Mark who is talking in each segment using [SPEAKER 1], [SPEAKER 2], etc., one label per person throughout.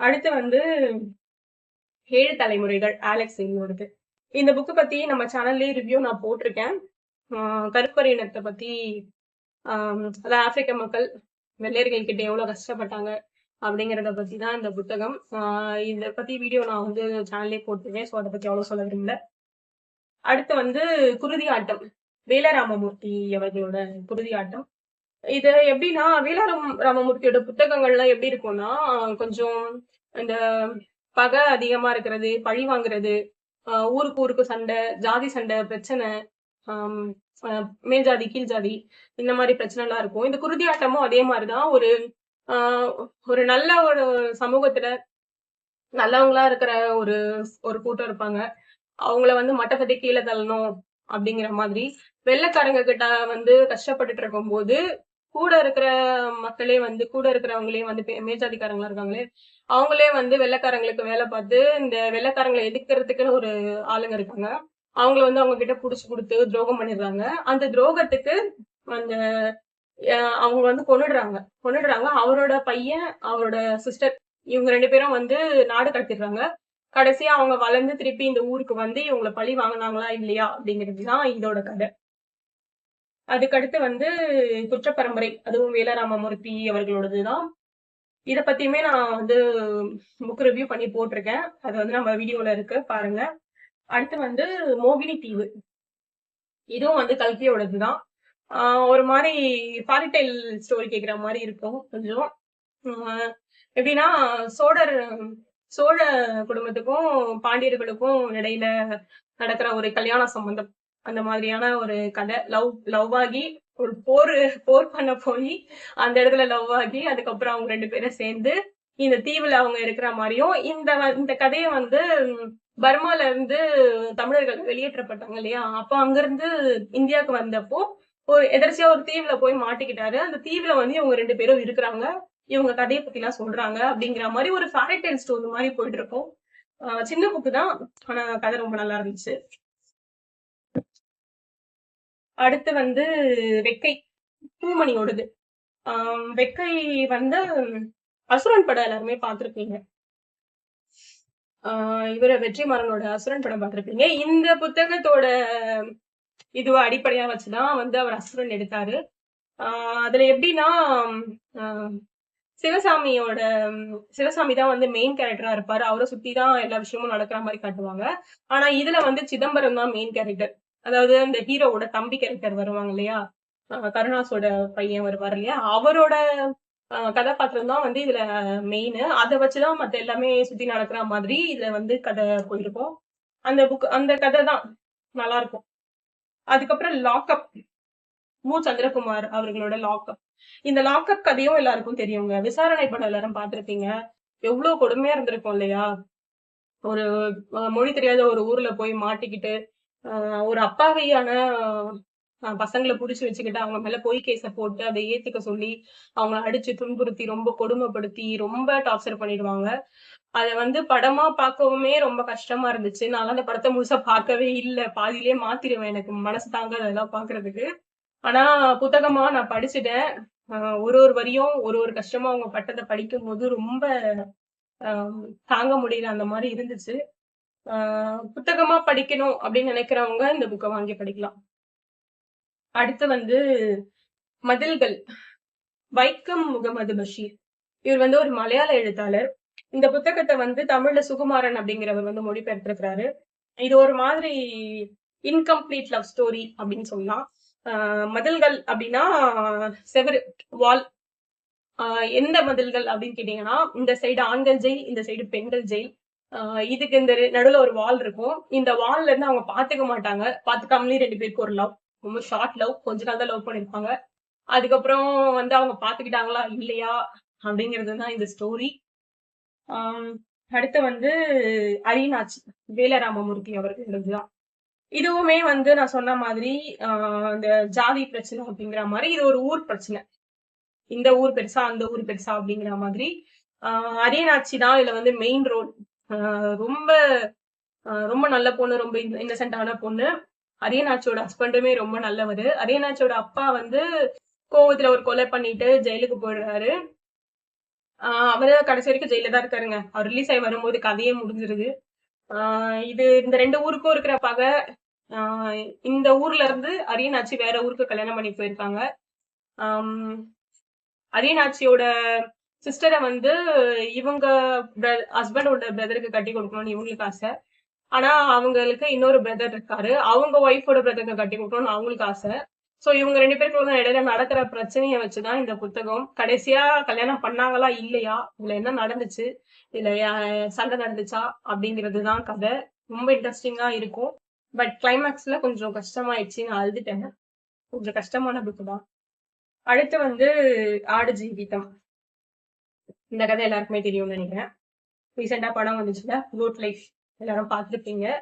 [SPEAKER 1] அடுத்து வந்து ஏழு தலைமுறைகள் ஆலெக்ஸ் இங்கோடது இந்த புக்கு பத்தி நம்ம சேனல்லே ரிவ்யூ நான் போட்டிருக்கேன். ஆஹ் இனத்தை பத்தி அதாவது ஆப்பிரிக்க மக்கள் வெள்ளையர்கள் கிட்ட எவ்வளவு கஷ்டப்பட்டாங்க அப்படிங்கிறத பத்தி தான் இந்த புத்தகம். இதை இத பத்தி வீடியோ நான் வந்து சேனல்லே போட்டிருக்கேன் ஸோ அதை பத்தி அவ்வளவு சொல்ல விரும்பல. அடுத்து வந்து குருதி ஆட்டம் வேலராமமூர்த்தி அவர்களோட குருதி ஆட்டம். இது எப்படின்னா வேலாராம் ராமமூர்த்தியோட புத்தகங்கள்லாம் எப்படி இருக்கும்னா கொஞ்சம் இந்த பகை அதிகமா இருக்கிறது பழி வாங்குறது ஆஹ் ஊருக்கு ஊருக்கு சண்டை ஜாதி சண்டை பிரச்சனை ஆஹ் மேல் ஜாதி கீழ் ஜாதி இந்த மாதிரி பிரச்சனை எல்லாம் இருக்கும். இந்த குருதி ஆட்டமும் அதே மாதிரிதான். ஒரு ஆஹ் ஒரு நல்ல ஒரு சமூகத்துல நல்லவங்களா இருக்கிற ஒரு ஒரு கூட்டம் இருப்பாங்க. அவங்கள வந்து மட்டத்தட்டி கீழே தள்ளணும் அப்படிங்கிற மாதிரி வெள்ளக்காரங்க கிட்ட வந்து கஷ்டப்பட்டுட்டு இருக்கும்போது கூட இருக்கிற மக்களே வந்து கூட இருக்கிறவங்களே வந்து மேஜாதிக்காரங்களா இருக்காங்களே அவங்களே வந்து வெள்ளைக்காரங்களுக்கு வேலை பார்த்து இந்த வெள்ளைக்காரங்களை எதிர்க்கிறதுக்குன்னு ஒரு ஆளுங்க இருக்காங்க. அவங்கள வந்து அவங்க கிட்ட புடிச்சு கொடுத்து துரோகம் பண்ணிடுறாங்க. அந்த துரோகத்துக்கு அந்த அவங்க வந்து கொன்னுடுறாங்க. கொன்னுடுறாங்க. அவரோட பையன் அவரோட சிஸ்டர் இவங்க ரெண்டு பேரும் வந்து நாடு கடத்திடுறாங்க. கடைசியா அவங்க வளர்ந்து திருப்பி இந்த ஊருக்கு வந்து இவங்கள பழி வாங்கினாங்களா இல்லையா அப்படிங்கிறது தான் இதோட கதை. அதுக்கடுத்து வந்து குற்றப்பரம்பரை அதுவும் வேலராமமூர்த்தி அவர்களோடதுதான். இத பத்தியுமே நான் வந்து புக் ரிவ்யூ பண்ணி போட்டிருக்கேன். அது வந்து நம்ம வீடியோல இருக்கு பாருங்க. அடுத்து வந்து மோகினி தீவு. இதுவும் வந்து கல்கியோடதுதான். ஆஹ் ஒரு மாதிரி ஃபாரிடைல் ஸ்டோரி கேக்குற மாதிரி இருக்கும் கொஞ்சம். எப்படின்னா சோழர் சோழ குடும்பத்துக்கும் பாண்டியர்களுக்கும் இடையில நடக்கிற ஒரு கல்யாண சம்பந்தம். அந்த மாதிரியான ஒரு கதை லவ் லவ் ஆகி ஒரு போர் போர் பண்ண போய் அந்த இடத்துல லவ் ஆகி அதுக்கப்புறம் அவங்க ரெண்டு பேரும் சேர்ந்து இந்த தீவுல அவங்க இருக்கிற மாதிரியும் இந்த வ- இந்த கதையை வந்து பர்மால இருந்து தமிழர்கள் வெளியேற்றப்பட்டாங்க இல்லையா? அப்ப அங்கிருந்து இந்தியாவுக்கு வந்தப்போ ஒரு எதர்ச்சியா ஒரு தீவுல போய் மாட்டிக்கிட்டாரு. அந்த தீவுல வந்து இவங்க ரெண்டு பேரும் இருக்கிறாங்க. இவங்க கதையை பத்தி எல்லாம் சொல்றாங்க அப்படிங்கிற மாதிரி ஒரு ஃபேரிடைல் ஸ்டோரி மாதிரி போயிட்டு இருக்கும். சின்ன புக்கு தான். ஆனா கதை ரொம்ப நல்லா இருந்துச்சு. அடுத்து வந்து வெக்கை பூமணியோடது ஆஹ் வெக்கை வந்து அசுரன் படம் எல்லாருமே பார்த்திருப்பீங்க. ஆஹ் இவர வெற்றிமாறனோட அசுரன் படம் பார்த்திருப்பீங்க. இந்த புத்தகத்தோட இதுவ அடிப்படையா வச்சுதான் வந்து அவர் அசுரன் எடுத்தாரு. ஆஹ் அதுல எப்படின்னா ஆஹ் சிவசாமியோட சிவசாமி தான் வந்து மெயின் கேரக்டரா இருப்பாரு. அவரை சுத்தி தான் எல்லா விஷயமும் நடக்கிற மாதிரி காட்டுவாங்க. ஆனா இதுல வந்து சிதம்பரம் தான் மெயின் கேரக்டர் அதாவது அந்த ஹீரோவோட தம்பி கேரக்டர் வருவாங்க இல்லையா? கருணாசோட கருணாஸோட பையன் வருவார் இல்லையா? அவரோட கதாபாத்திரம் தான் வந்து இதுல மெயின் அதை வச்சுதான் மத்த எல்லாமே சுத்தி நடக்கிற மாதிரி இதுல வந்து கதை போயிருக்கும். அந்த புக் அந்த கதை தான் நல்லா இருக்கும் அதுக்கப்புறம் லாக்அப் மு. சந்திரகுமார் அவர்களோட லாக்அப் இந்த லாக்அப் கதையும் எல்லாருக்கும் தெரியுங்க. விசாரணை படம் எல்லாரும் பார்த்திருப்பீங்க. எவ்வளவு கொடுமையா இருந்திருக்கும் இல்லையா? ஒரு மொழி தெரியாத ஒரு ஊர்ல போய் மாட்டிக்கிட்டு ஒரு அப்பாவியான பசங்களை புடிச்சு வச்சுக்கிட்டு அவங்க மேல பொய் கேஸ போட்டு அதை ஏத்துக்க சொல்லி அவங்கள அடிச்சு துன்புறுத்தி ரொம்ப கொடுமைப்படுத்தி ரொம்ப டார்ச்சர் பண்ணிடுவாங்க. அத வந்து படமா பார்க்கவுமே ரொம்ப கஷ்டமா இருந்துச்சு. நான் அந்த படத்தை முழுசா பார்க்கவே இல்லை. பாதியிலேயே மாத்திருவேன் எனக்கு. மனசு தாங்க அதெல்லாம் பாக்குறதுக்கு ஆனா புத்தகமா நான் படிச்சுட்டேன். ஒரு ஒரு வரியும் ஒரு ஒரு கஷ்டமா அவங்க பட்டதை படிக்கும் போது ரொம்ப தாங்க முடியல. அந்த மாதிரி இருந்துச்சு. புத்தகமா படிக்கணும் அப்படின்னு நினைக்கிறவங்க இந்த புக்கை வாங்கி படிக்கலாம். அடுத்து வந்து மதில்கள். வைக்கம் முகமது பஷீர். இவர் வந்து ஒரு மலையாள எழுத்தாளர். இந்த புத்தகத்தை வந்து தமிழ்ல சுகுமாரன் அப்படிங்கிறவர் வந்து மொழிபெயர்த்திருக்கிறாரு. இது ஒரு மாதிரி இன்கம்ப்ளீட் லவ் ஸ்டோரி அப்படின்னு சொல்லலாம். ஆஹ் மதில்கள் அப்படின்னா செவரு வால். எந்த மதில்கள் அப்படின்னு கேட்டீங்கன்னா இந்த சைடு ஆண்கள் ஜெயில் இந்த சைடு பெண்கள் ஜெயில். இதுக்கு இந்த நடுவுல ஒரு வால் இருக்கும். இந்த வால்ல இருந்து அவங்க பாத்துக்க மாட்டாங்க. பாத்துக்காமலே ரெண்டு பேருக்கு ஒரு லவ் ரொம்ப ஷார்ட் லவ் கொஞ்ச நாள் தான் லவ் பண்ணிருப்பாங்க. அதுக்கப்புறம் வந்து அவங்க பாத்துக்கிட்டாங்களா? இல்லையா? அப்படிங்கிறது தான் இந்த ஸ்டோரி அடுத்து வந்து அரிநாச்சி வேலராமமூர்த்தி அவர்களது தான் இதுவுமே வந்து நான் சொன்ன மாதிரி ஆஹ் இந்த ஜாதி பிரச்சனை அப்படிங்கிற மாதிரி இது ஒரு ஊர் பிரச்சனை. இந்த ஊர் பெருசா அந்த ஊர் பெருசா அப்படிங்கிற மாதிரி. ஆஹ் அரியநாச்சி தான் இதுல வந்து மெயின் ரோல் ரொம்ப ஆஹ் ரொம்ப நல்ல பொண்ணு ரொம்ப இன்னசென்டான பொண்ணு. அரியநாச்சியோட ஹஸ்பண்டுமே ரொம்ப நல்லவர். அரியநாச்சியோட அப்பா வந்து கோவத்துல ஒரு கொலை பண்ணிட்டு ஜெயிலுக்கு போயிடுறாரு. ஆஹ் அவரு கடைசி வரைக்கும் ஜெயில தான் இருக்காருங்க. அவர் ரிலீஸ் ஆகி வரும்போது கதையே முடிஞ்சிருது. ஆஹ் இது இந்த ரெண்டு ஊருக்கும் இருக்கிற பகை. ஆஹ் இந்த ஊர்ல இருந்து அரியனாச்சி வேற ஊருக்கு கல்யாணம் பண்ணி போயிருக்காங்க. ஆம், அரியனாச்சியோட சிஸ்டரை வந்து இவங்க ஹஸ்பண்டோட பிரதருக்கு கட்டி கொடுக்கணும்னு இவங்களுக்கு ஆசை. ஆனா அவங்களுக்கு இன்னொரு பிரதர் இருக்காரு. அவங்க ஒய்ஃபோட பிரதருக்கு கட்டி கொடுக்கணும்னு அவங்களுக்கு ஆசை. ஸோ இவங்க ரெண்டு பேருக்குள்ள இடையில நடக்கிற பிரச்சனையை வச்சுதான் இந்த புத்தகம் கடைசியா கல்யாணம் பண்ணாங்களா இல்லையா? இதுல என்ன நடந்துச்சு? இதுல சண்டை நடந்துச்சா? அப்படிங்கிறது தான் கதை. ரொம்ப இன்ட்ரெஸ்டிங்கா இருக்கும். பட் கிளைமேக்ஸ்ல கொஞ்சம் கஷ்டமாயிடுச்சு. நான் அழுதுட்டேன். கொஞ்சம் கஷ்டமான புக்கு தான். அடுத்து வந்து ஆடு ஜீவிதம் இந்த கதை எல்லாருக்குமே தெரியும்னு நினைக்கிறேன். ரீசெண்டாக படம் வந்துச்சுல குட் லைஃப் எல்லாரும் பார்த்துருப்பீங்க.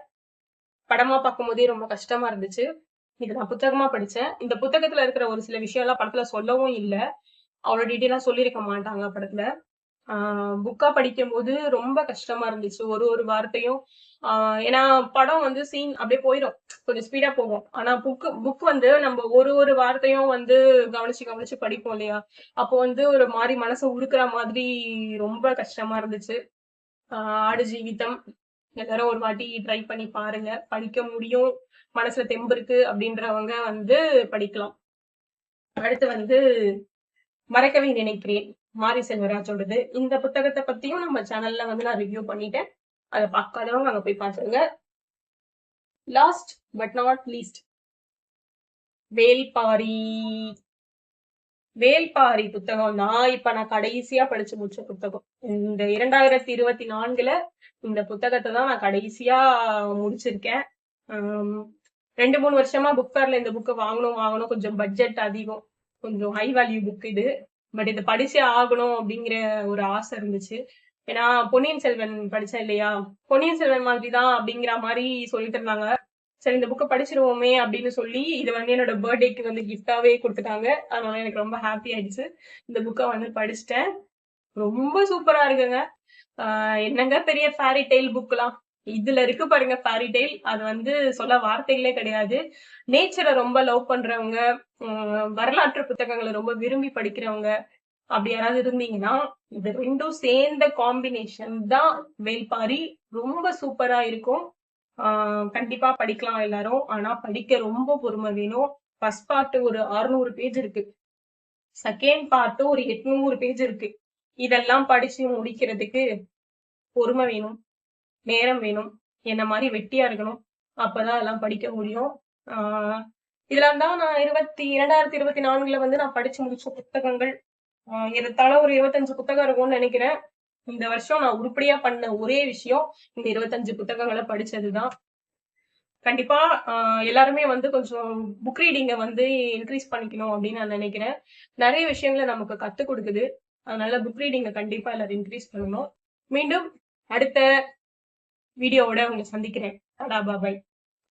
[SPEAKER 1] படமா பார்க்கும்போதே ரொம்ப கஷ்டமா இருந்துச்சு. இது நான் புத்தகமா படிச்சேன். இந்த புத்தகத்துல இருக்கிற ஒரு சில விஷயம் எல்லாம் படத்துல சொல்லவும் இல்லை. அவ்வளோ டீட்டெயிலா சொல்லியிருக்க மாட்டாங்க படத்துல. ஆஹ் புக்கா படிக்கும்போது ரொம்ப கஷ்டமா இருந்துச்சு. ஒரு ஒரு வார்த்தையும் ஏன்னா படம் வந்து சீன் அப்படியே போயிடும். கொஞ்சம் ஸ்பீடா போகும். ஆனா புக் புக் வந்து நம்ம ஒரு ஒரு வார்த்தையும் வந்து கவனிச்சு கவனிச்சு படிப்போம் இல்லையா? அப்போ வந்து ஒரு மாதிரி மனசை உருக்குற மாதிரி ரொம்ப கஷ்டமா இருந்துச்சு. ஆடு ஜீவிதம். எல்லாரும் ஒரு வாட்டி ட்ரை பண்ணி பாருங்க. படிக்க முடியும். மனசுல தெம்பு இருக்கு அப்படின்றவங்க வந்து படிக்கலாம். அடுத்து வந்து மறக்கவே நினைக்கிறேன். மாரி செல்வராஜோடது. இந்த புத்தகத்தை பத்தியும் நம்ம சேனல்ல வந்து நான் ரிவ்யூ பண்ணிட்டேன். அதை பார்க்காதவங்க அங்க போய் பார்த்துருங்க last but not least Velpari. Velpari புத்தகம். நான் இப்ப நான் கடைசியா படிச்சு முடிச்ச புத்தகம். இந்த இரண்டாயிரத்தி இருபத்தி நான்குல இந்த புத்தகத்தை தான் நான் கடைசியா முடிச்சிருக்கேன். ரெண்டு மூணு வருஷமா புக் ஃபேர்ல இந்த புக்கை வாங்கணும் வாங்கணும். கொஞ்சம் பட்ஜெட் அதிகம். கொஞ்சம் ஹை வேல்யூ புக் இது. பட் இதை படிச்சே ஆகணும் அப்படிங்கிற ஒரு ஆசை இருந்துச்சு. ஏன்னா பொன்னியின் செல்வன் படிச்சேன் இல்லையா? பொன்னியின் செல்வன் மாதிரி தான் அப்படிங்கிற மாதிரி சொல்லிட்டு இருந்தாங்க. சரி இந்த புக்கை படிச்சிருவோமே அப்படின்னு சொல்லி இது வந்து என்னோட பர்த்டேக்கு வந்து கிஃப்டாவே கொடுத்துட்டாங்க. அதனால எனக்கு ரொம்ப ஹாப்பி ஆயிடுச்சு. இந்த புக்கை வந்து படிச்சிட்டேன். ரொம்ப சூப்பரா இருக்குங்க. ஆஹ் என்னங்க பெரிய ஃபேரி டெய்ல் புக்லாம் இதுல இருக்கு பாருங்க ஃபேரி டெய்ல் அது வந்து சொல்ல வார்த்தைகளே கிடையாது. நேச்சரை ரொம்ப லவ் பண்றவங்க வரலாற்று புத்தகங்களை ரொம்ப விரும்பி படிக்கிறவங்க அப்படி யாராவது இருந்தீங்கன்னா இது ரெண்டும் சேர்ந்த காம்பினேஷன் தான் வேல்பாரி ரொம்ப சூப்பரா இருக்கும். ஆஹ் கண்டிப்பா படிக்கலாம் எல்லாரும். ஆனா படிக்க ரொம்ப பொறுமை வேணும். ஃபர்ஸ்ட் பார்ட் ஒரு 600 பேஜ் இருக்கு. செகண்ட் பார்ட் ஒரு எட்நூறு பேஜ் இருக்கு. இதெல்லாம் படிச்சு முடிக்கிறதுக்கு பொறுமை வேணும். நேரம் வேணும். என்ன மாதிரி வெட்டியா இருக்கணும். அப்பதான் எல்லாம் படிக்க முடியும். ஆஹ் இதெல்லாம் தான் நான் இருபத்தி இரண்டாயிரத்தி இருபத்தி நான்குல வந்து நான் படிச்சு முடிச்ச புத்தகங்கள். ஏறத்தாழ ஒரு இருபத்தஞ்சு புத்தகம் இருக்கும்னு நினைக்கிறேன். இந்த வருஷம் நான் உருப்படியா பண்ண ஒரே விஷயம் இந்த இருபத்தஞ்சு புத்தகங்களை படிச்சதுதான். கண்டிப்பா எல்லாருமே வந்து கொஞ்சம் புக் ரீடிங்கை வந்து இன்க்ரீஸ் பண்ணிக்கணும் அப்படின்னு நான் நினைக்கிறேன். நிறைய விஷயங்களை நமக்கு கத்துக் கொடுக்குது. அதனால புக் ரீடிங்கை கண்டிப்பா எல்லாரும் இன்க்ரீஸ் பண்ணணும். மீண்டும் அடுத்த வீடியோவோட உங்களை சந்திக்கிறேன். டாடா பாபாய்